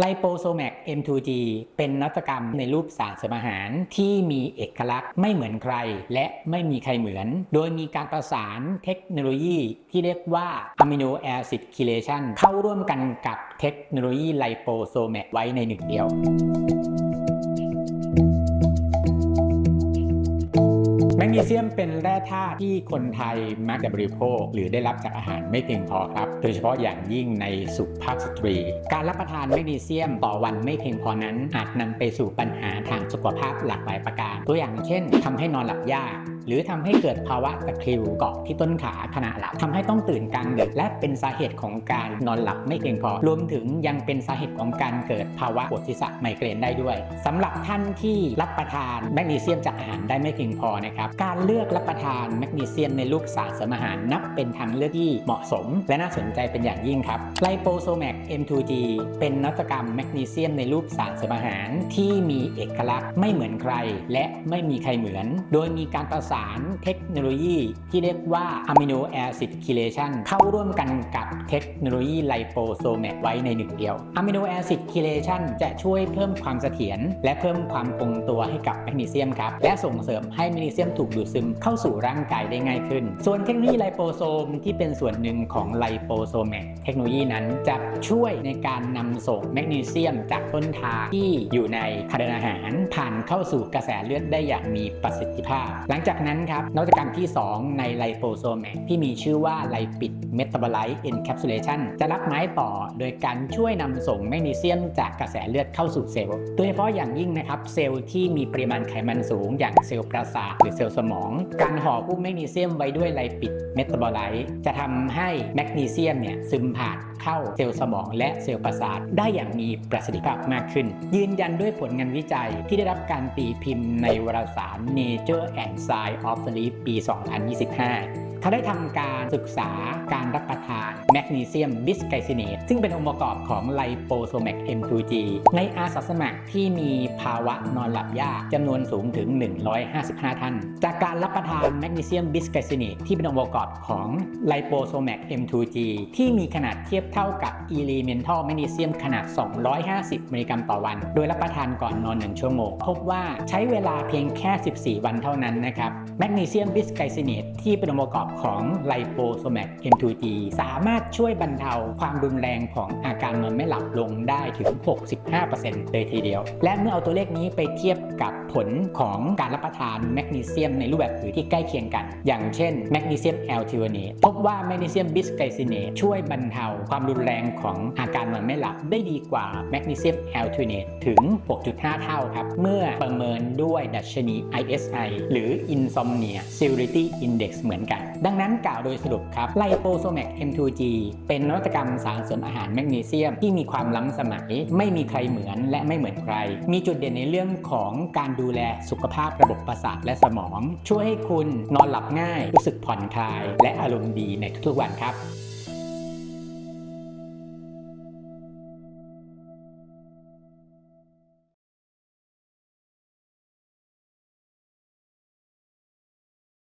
ไลโปโซแมก M2G เป็นนวัตกรรมในรูปสารเสริมอาหารที่มีเอกลักษณ์ไม่เหมือนใคร และไม่มีใครเหมือน โดยมีการประสานเทคโนโลยีที่เรียกว่าอะมิโนแอซิดคิเลชันเข้าร่วมกันกับเทคโนโลยีไลโปโซแมกไว้ในหนึ่งเดียว มีเซียมเป็นแร่ธาตุที่คนไทยมักจะบริโภค หรือได้รับจากอาหารไม่เพียงพอครับ โดยเฉพาะอย่างยิ่งในสุภาพสตรี การรับประทานแมกนีเซียมต่อวันไม่เพียงพอนั้น อาจนำไปสู่ปัญหาทางสุขภาพหลากหลายประการ ตัวอย่างเช่นทำให้นอนหลับยาก หรือทำให้เกิดภาวะตะคริวเกาะที่ต้นขาขณะหลับทำให้ต้องตื่นกลางดึกและเป็นสาเหตุของการนอนหลับไม่เพียงพอ รวมถึงยังเป็นสาเหตุของการเกิดภาวะปวดศีรษะไมเกรนได้ด้วยสำหรับท่านที่รับประทานแมกนีเซียมจากอาหารได้ไม่เพียงพอนะครับการเลือกรับประทานแมกนีเซียมในรูปสารเสริมอาหารนับเป็นทางเลือกที่เหมาะสม และน่าสนใจเป็นอย่างยิ่งครับไลโปโซแมก M2G เป็นนวัตกรรมแมกนีเซียมในรูปสารเสริมอาหารที่มีเอกลักษณ์ไม่เหมือนใคร และไม่มีใครเหมือน โดยมีการประสานเทคโนโลยีที่เรียกว่า Amino Acid Chelation เข้าร่วมกันกับเทคโนโลยีไลโปโซแมกไว้ในหนึ่งเดียว Amino Acid Chelation จะช่วยเพิ่มความเสถียรและเพิ่มความคงตัวให้กับแมกนีเซียมครับ และส่งเสริมให้แมกนีเซียมถูกดูดซึมเข้าสู่ร่างกายได้ง่ายขึ้น ส่วนเทคโนโลยีไลโปโซมที่เป็นส่วนหนึ่งของไลโปโซแมกเทคโนโลยีนั้นจะช่วยในการนำส่งแมกนีเซียมจากต้นทางที่อยู่ในทางเดินอาหาร ผ่านเข้าสู่กระแสเลือดได้อย่างมีประสิทธิภาพ หลังจากนั้นครับนวัตกรรมที่ 2 ในไลโปโซแมกที่มีชื่อว่าไลปิดเมตาบอไลต์เอนแคปซูลเลชันจะรับไม้ต่อโดยการช่วยนำส่งแมกนีเซียมจากกระแสเลือดเข้าสู่เซลล์โดยเฉพาะอย่างยิ่งนะครับเซลล์ที่มีปริมาณไขมันสูง อย่างเซลล์ประสาทหรือเซลล์สมอง การห่อหุ้มแมกนีเซียมไว้ด้วยไลปิดเมตาบอไลต์จะทำให้แมกนีเซียมเนี่ยซึมผ่านเข้าเซลล์สมองและเซลล์ประสาทได้อย่างมีประสิทธิภาพมากขึ้น ยืนยันด้วยผลงานวิจัยที่ได้รับการตีพิมพ์ในวารสาร Nature and Science of Sleep ปี 2025 เขาได้ทำการศึกษาการรับประทานแมกนีเซียมบิสไกซิเนตซึ่งเป็นองค์ประกอบของไลโปโซแมก M2G ในอาสาสมัครที่มีภาวะนอนหลับยากจำนวนสูงถึง 155 ท่าน จากการรับประทานแมกนีเซียมบิสไกซิเนตที่เป็นองค์ประกอบของไลโปโซแมก M2G ที่มีขนาดเทียบเท่ากับ Elemental แมกนีเซียมขนาด 250 มิลลิกรัมต่อวัน โดยรับประทานก่อนนอน 1 ชั่วโมง พบว่าใช้เวลาเพียงแค่ 14 วันเท่านั้นนะครับแมกนีเซียมบิสไกซิเนตที่เป็นองค์ประกอบของไลโปโซแมก M2G สามารถช่วยบรรเทาความรุนแรงของอาการนอนไม่หลับลงได้ถึง 65%เลยทีเดียว และเมื่อเอาตัวเลขนี้ไปเทียบกับผลของการรับประทานแมกนีเซียมในรูปแบบอื่นที่ใกล้เคียงกัน อย่างเช่นแมกนีเซียมแอลทิวเนตพบว่าแมกนีเซียมบิสไกซิเนตช่วยบรรเทาความรุนแรงของอาการนอนไม่หลับได้ดีกว่าแมกนีเซียมแอลทิวเนตถึง 6.5 เท่าครับ เมื่อประเมินด้วยดัชนี ISI หรือ Insomnia Severity Index เหมือนกันดังนั้นกล่าวโดยสรุปครับไลโปโซแมก M2G เป็นนวัตกรรมสารเสริมอาหารแมกนีเซียมที่มีความล้ำสมัย ไม่มีใครเหมือนและไม่เหมือนใคร มีจุดเด่นในเรื่องของการดูแลสุขภาพระบบประสาทและสมอง ช่วยให้คุณนอนหลับง่าย รู้สึกผ่อนคลาย และอารมณ์ดีในทุกๆวันครับ